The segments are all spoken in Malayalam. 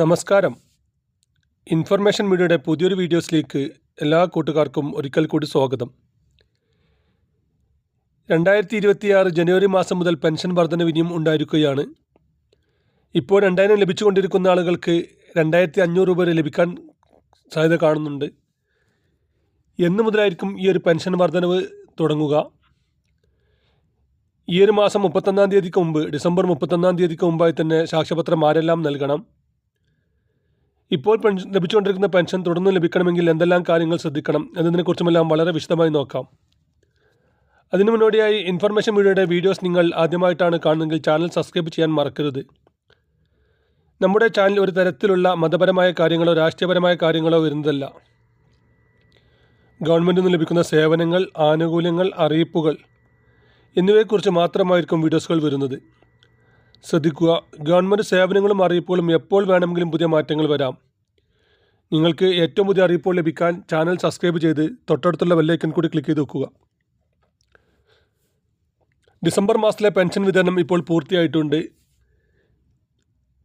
നമസ്കാരം. ഇൻഫർമേഷൻ മീഡിയയുടെ പുതിയൊരു വീഡിയോസിലേക്ക് എല്ലാ കൂട്ടുകാർക്കും ഒരിക്കൽ കൂടി സ്വാഗതം. രണ്ടായിരത്തി ഇരുപത്തിയാറ് ജനുവരി മാസം മുതൽ പെൻഷൻ വർധന ഇനിയും ഉണ്ടായിരിക്കുകയാണ്. ഇപ്പോൾ രണ്ടായിരം ലഭിച്ചുകൊണ്ടിരിക്കുന്ന ആളുകൾക്ക് രണ്ടായിരത്തി അഞ്ഞൂറ് രൂപ വരെ ലഭിക്കാൻ സാധ്യത കാണുന്നുണ്ട്. എന്ന് മുതലായിരിക്കും ഈ ഒരു പെൻഷൻ വർധനവ് തുടങ്ങുക. ഈ ഒരു മാസം മുപ്പത്തൊന്നാം തീയതിക്ക് മുമ്പ് ഡിസംബർ മുപ്പത്തൊന്നാം തീയതിക്ക് മുമ്പായി തന്നെ സാക്ഷ്യപത്രം ആരെല്ലാം നൽകണം? ഇപ്പോൾ പെൻഷൻ ലഭിച്ചുകൊണ്ടിരിക്കുന്ന പെൻഷൻ തുടർന്ന് ലഭിക്കണമെങ്കിൽ എന്തെല്ലാം കാര്യങ്ങൾ ശ്രദ്ധിക്കണം എന്നതിനെക്കുറിച്ചുമെല്ലാം വളരെ വിശദമായി നോക്കാം. അതിനു മുന്നോടിയായി ഇൻഫർമേഷൻ വീഡിയോയുടെ വീഡിയോസ് നിങ്ങൾ ആദ്യമായിട്ടാണ് കാണുന്നതെങ്കിൽ ചാനൽ സബ്സ്ക്രൈബ് ചെയ്യാൻ മറക്കരുത്. നമ്മുടെ ചാനൽ ഒരു തരത്തിലുള്ള മതപരമായ കാര്യങ്ങളോ രാഷ്ട്രീയപരമായ കാര്യങ്ങളോ വരുന്നതല്ല. ഗവൺമെന്റിൽ നിന്ന് ലഭിക്കുന്ന സേവനങ്ങൾ ആനുകൂല്യങ്ങൾ അറിയിപ്പുകൾ എന്നിവയെക്കുറിച്ച് മാത്രമായിരിക്കും വീഡിയോസുകൾ വരുന്നത്. ശ്രദ്ധിക്കുക. ഗവൺമെന്റ് സേവനങ്ങളും അറിയിപ്പുകളും എപ്പോൾ വേണമെങ്കിലും പുതിയ മാറ്റങ്ങൾ വരാം. നിങ്ങൾക്ക് ഏറ്റവും പുതിയ അറിയിപ്പുകൾ ലഭിക്കാൻ ചാനൽ സബ്സ്ക്രൈബ് ചെയ്ത് തൊട്ടടുത്തുള്ള ബെല്ലൈക്കൻ കൂടി ക്ലിക്ക് ചെയ്ത് വെക്കുക. ഡിസംബർ മാസത്തിലെ പെൻഷൻ വിതരണം ഇപ്പോൾ പൂർത്തിയായിട്ടുണ്ട്.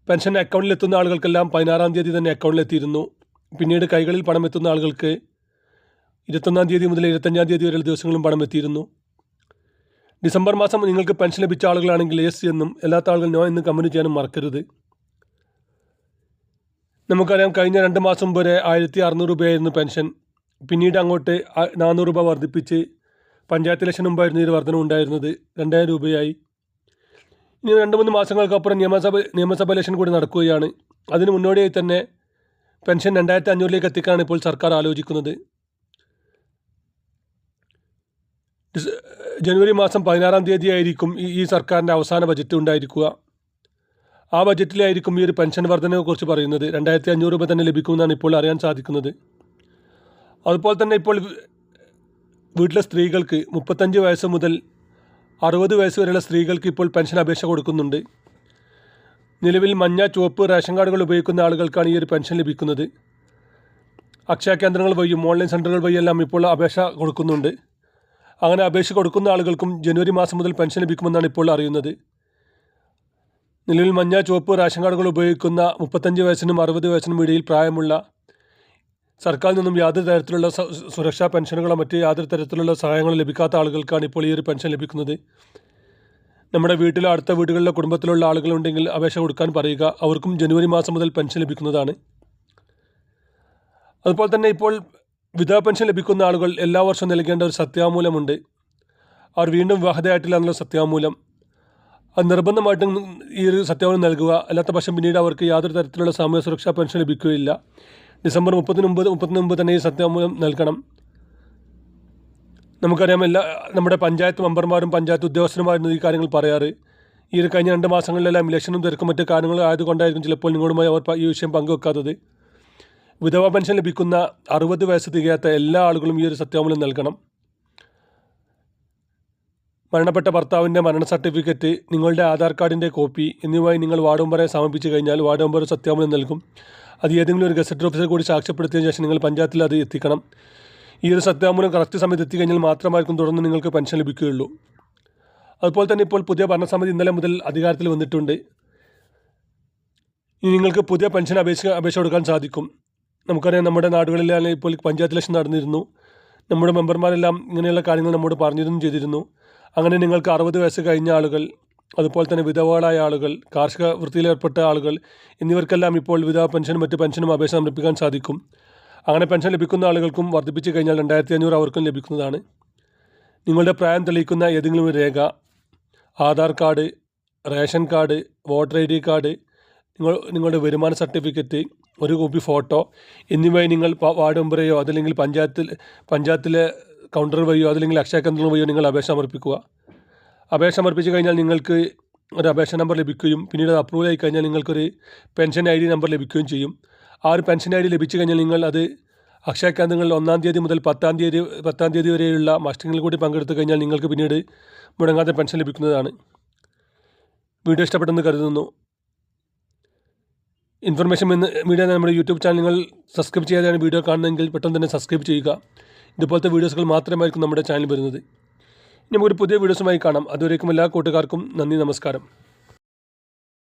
പെൻഷൻ അക്കൗണ്ടിൽ എത്തുന്ന ആളുകൾക്കെല്ലാം പതിനാറാം തീയതി തന്നെ അക്കൗണ്ടിലെത്തിയിരുന്നു. പിന്നീട് കൈകളിൽ പണം എത്തുന്ന ആളുകൾക്ക് ഇരുപത്തൊന്നാം തീയതി മുതൽ ഇരുപത്തഞ്ചാം തീയതി വരെയുള്ള ദിവസങ്ങളും പണം എത്തിയിരുന്നു. ഡിസംബർ മാസം നിങ്ങൾക്ക് പെൻഷൻ ലഭിച്ച ആളുകളാണെങ്കിൽ എസ് എന്നും അല്ലാത്ത ആളുകൾ നോ എന്നും കമ്മ്യൂണി ചെയ്യാനും മറക്കരുത്. നമുക്കറിയാം കഴിഞ്ഞ രണ്ട് മാസം വരെ ആയിരത്തി അറുന്നൂറ് രൂപയായിരുന്നു പെൻഷൻ. പിന്നീട് അങ്ങോട്ട് നാനൂറ് രൂപ വർദ്ധിപ്പിച്ച് പഞ്ചായത്ത് ഇലക്ഷൻ മുമ്പായിരുന്നു ഇതിൽ വർധന ഉണ്ടായിരുന്നത്. രണ്ടായിരം രൂപയായി. ഇനി രണ്ട് മൂന്ന് മാസങ്ങൾക്കപ്പുറം നിയമസഭ നിയമസഭ ഇലക്ഷൻ കൂടി നടക്കുകയാണ്. അതിന് മുന്നോടിയായി തന്നെ പെൻഷൻ രണ്ടായിരത്തി അഞ്ഞൂറിലേക്ക് എത്തിക്കാനാണ് ഇപ്പോൾ സർക്കാർ ആലോചിക്കുന്നത്. ജനുവരി മാസം പതിനാറാം തീയതി ആയിരിക്കും ഈ ഈ സർക്കാരിന്റെ അവസാന ബജറ്റ് ഉണ്ടായിരിക്കുക. ആ ബജറ്റിലായിരിക്കും ഈ ഒരു പെൻഷൻ വർധനയെക്കുറിച്ച് പറയുന്നത്. രണ്ടായിരത്തി അഞ്ഞൂറ് രൂപ തന്നെ ലഭിക്കുമെന്നാണ് ഇപ്പോൾ അറിയാൻ സാധിക്കുന്നത്. അതുപോലെ തന്നെ ഇപ്പോൾ വീട്ടിലെ സ്ത്രീകൾക്ക് മുപ്പത്തഞ്ച് വയസ്സ് മുതൽ അറുപത് വയസ്സ് വരെയുള്ള സ്ത്രീകൾക്ക് ഇപ്പോൾ പെൻഷൻ അപേക്ഷ കൊടുക്കുന്നുണ്ട്. നിലവിൽ മഞ്ഞ ചുവപ്പ് റേഷൻ കാർഡുകൾ ഉപയോഗിക്കുന്ന ആളുകൾക്കാണ് ഈ ഒരു പെൻഷൻ ലഭിക്കുന്നത്. അക്ഷയ കേന്ദ്രങ്ങൾ വഴിയും ഓൺലൈൻ സെന്ററുകൾ വഴിയെല്ലാം ഇപ്പോൾ അപേക്ഷ കൊടുക്കുന്നുണ്ട്. അങ്ങനെ അപേക്ഷ കൊടുക്കുന്ന ആളുകൾക്കും ജനുവരി മാസം മുതൽ പെൻഷൻ ലഭിക്കുമെന്നാണ് ഇപ്പോൾ അറിയുന്നത്. നിലവിൽ മഞ്ഞ ചുവപ്പ് റേഷൻ കാർഡുകൾ ഉപയോഗിക്കുന്ന മുപ്പത്തഞ്ച് വയസ്സിനും അറുപത് വയസ്സിനും ഇടയിൽ പ്രായമുള്ള സർക്കാരിൽ നിന്നും യാതൊരു തരത്തിലുള്ള സുരക്ഷാ പെൻഷനുകളോ മറ്റ് യാതൊരു തരത്തിലുള്ള സഹായങ്ങളോ ലഭിക്കാത്ത ആളുകൾക്കാണ് ഇപ്പോൾ ഈ ഒരു പെൻഷൻ ലഭിക്കുന്നത്. നമ്മുടെ വീട്ടിലോ അടുത്ത വീടുകളിലോ കുടുംബത്തിലുള്ള ആളുകളുണ്ടെങ്കിൽ അപേക്ഷ കൊടുക്കാൻ പറയുക. അവർക്കും ജനുവരി മാസം മുതൽ പെൻഷൻ ലഭിക്കുന്നതാണ്. അതുപോലെ തന്നെ ഇപ്പോൾ വിധവ പെൻഷൻ ലഭിക്കുന്ന ആളുകൾ എല്ലാ വർഷവും നൽകേണ്ട ഒരു സത്യാമൂലമുണ്ട്. അവർ വീണ്ടും വിവാഹതയായിട്ടില്ല എന്നുള്ള സത്യാമൂലം. അത് നിർബന്ധമായിട്ടും ഈ ഒരു സത്യാമൂലം നൽകുക. അല്ലാത്ത പക്ഷം പിന്നീട് അവർക്ക് യാതൊരു തരത്തിലുള്ള സാമൂഹ്യ സുരക്ഷാ പെൻഷൻ ലഭിക്കുകയില്ല. ഡിസംബർ മുപ്പത്തിന് മുമ്പ് മുപ്പത്തിന് മുമ്പ് തന്നെ ഈ സത്യാമൂലം നൽകണം. നമുക്കറിയാം എല്ലാ നമ്മുടെ പഞ്ചായത്ത് മെമ്പർമാരും പഞ്ചായത്ത് ഉദ്യോഗസ്ഥരുമായിരുന്നു ഈ കാര്യങ്ങൾ പറയാറ്. ഈ ഒരു കഴിഞ്ഞ രണ്ട് മാസങ്ങളിലെല്ലാം ഇലക്ഷനും തിരക്കും മറ്റു കാര്യങ്ങളും ആയതുകൊണ്ടായിരിക്കും ചിലപ്പോൾ നിങ്ങളുമായി അവർ ഈ വിഷയം പങ്കുവെക്കാത്തത്. വിധവ പെൻഷൻ ലഭിക്കുന്ന അറുപത് വയസ്സ് തികയാത്ത എല്ലാ ആളുകളും ഈ ഒരു സത്യാമൂലം നൽകണം. മരണപ്പെട്ട ഭർത്താവിന്റെ മരണ സർട്ടിഫിക്കറ്റ് നിങ്ങളുടെ ആധാർ കാർഡിന്റെ കോപ്പി എന്നിവയായി നിങ്ങൾ വാർഡ് മെമ്പറെ സമർപ്പിച്ചു കഴിഞ്ഞാൽ വാർഡ് മെമ്പർ സത്യാമൂലം നൽകും. അത് ഏതെങ്കിലും ഒരു ഗസറ്റ് ഓഫീസർ കൂടി സാക്ഷ്യപ്പെടുത്തിയതിനു ശേഷം നിങ്ങൾ പഞ്ചായത്തിൽ അത് എത്തിക്കണം. ഈ ഒരു സത്യാമൂലം കറക്റ്റ് സമയത്ത് എത്തിക്കഴിഞ്ഞാൽ മാത്രമായിരിക്കും തുടർന്ന് നിങ്ങൾക്ക് പെൻഷൻ ലഭിക്കുകയുള്ളൂ. അതുപോലെ തന്നെ ഇപ്പോൾ പുതിയ ഭരണസമിതി ഇന്നലെ മുതൽ അധികാരത്തിൽ വന്നിട്ടുണ്ട്. ഇനി നിങ്ങൾക്ക് പുതിയ പെൻഷൻ അപേക്ഷ അപേക്ഷ കൊടുക്കാൻ സാധിക്കും. നമുക്കറിയാം നമ്മുടെ നാടുകളിലാണ് ഇപ്പോൾ പഞ്ചായത്ത് ഇലക്ഷൻ നടന്നിരുന്നു. നമ്മുടെ മെമ്പർമാരെല്ലാം ഇങ്ങനെയുള്ള കാര്യങ്ങൾ നമ്മോട് പറഞ്ഞിരുന്നു ചെയ്തിരുന്നു. അങ്ങനെ നിങ്ങൾക്ക് അറുപത് വയസ്സ് കഴിഞ്ഞ ആളുകൾ അതുപോലെ തന്നെ വിധവകളായ ആളുകൾ കാർഷിക വൃത്തിയിലേർപ്പെട്ട ആളുകൾ എന്നിവർക്കെല്ലാം ഇപ്പോൾ വിധവ പെൻഷനും മറ്റ് പെൻഷനും അപേക്ഷ സമർപ്പിക്കാൻ സാധിക്കും. അങ്ങനെ പെൻഷൻ ലഭിക്കുന്ന ആളുകൾക്കും വർദ്ധിപ്പിച്ച് കഴിഞ്ഞാൽ രണ്ടായിരത്തി അഞ്ഞൂറ് അവർക്കും ലഭിക്കുന്നതാണ്. നിങ്ങളുടെ പ്രായം തെളിയിക്കുന്ന ഏതെങ്കിലും ഒരു രേഖ Aadhaar card ration card voter I D card നിങ്ങൾ നിങ്ങളുടെ വരുമാന സർട്ടിഫിക്കറ്റ് ഒരു കോപ്പി ഫോട്ടോ എന്നിവയെ നിങ്ങൾ വാർഡ് മെമ്പറെയോ അതല്ലെങ്കിൽ പഞ്ചായത്തിൽ പഞ്ചായത്തിലെ കൗണ്ടർ വഴിയോ അതല്ലെങ്കിൽ അക്ഷയ കേന്ദ്രം വഴിയോ നിങ്ങൾ അപേക്ഷ സമർപ്പിക്കുക. അപേക്ഷ സമർപ്പിച്ച് കഴിഞ്ഞാൽ നിങ്ങൾക്ക് ഒരു അപേക്ഷ നമ്പർ ലഭിക്കുകയും പിന്നീട് അത് അപ്രൂവൽ ആയി കഴിഞ്ഞാൽ നിങ്ങൾക്കൊരു പെൻഷൻ ഐ ഡി നമ്പർ ലഭിക്കുകയും ചെയ്യും. ആ ഒരു പെൻഷൻ ഐ ഡി ലഭിച്ചു കഴിഞ്ഞാൽ നിങ്ങൾ അത് അക്ഷയ കേന്ദ്രങ്ങളിൽ ഒന്നാം തീയതി മുതൽ പത്താം തീയതി പത്താം തീയതി വരെയുള്ള മസ്റ്ററിങ്ങിൽ കൂടി പങ്കെടുത്തു കഴിഞ്ഞാൽ നിങ്ങൾക്ക് പിന്നീട് മുടങ്ങാതെ പെൻഷൻ ലഭിക്കുന്നതാണ്. വീഡിയോ ഇഷ്ടപ്പെട്ടെന്ന് കരുതുന്നു. ഇൻഫർമേഷൻ മീഡിയ നമ്മുടെ യൂട്യൂബ് ചാനൽ നിങ്ങൾ സബ്സ്ക്രൈബ് ചെയ്യാതെയാണ് വീഡിയോ കാണുന്നതെങ്കിൽ പെട്ടെന്ന് തന്നെ സബ്സ്ക്രൈബ് ചെയ്യുക. ഇതുപോലത്തെ വീഡിയോസുകൾ മാത്രമായിരിക്കും നമ്മുടെ ചാനൽ വരുന്നത്. ഇനി നമുക്കൊരു പുതിയ വീഡിയോസുമായി കാണാം. അതുവരേക്കും എല്ലാ കൂട്ടുകാർക്കും നന്ദി നമസ്കാരം.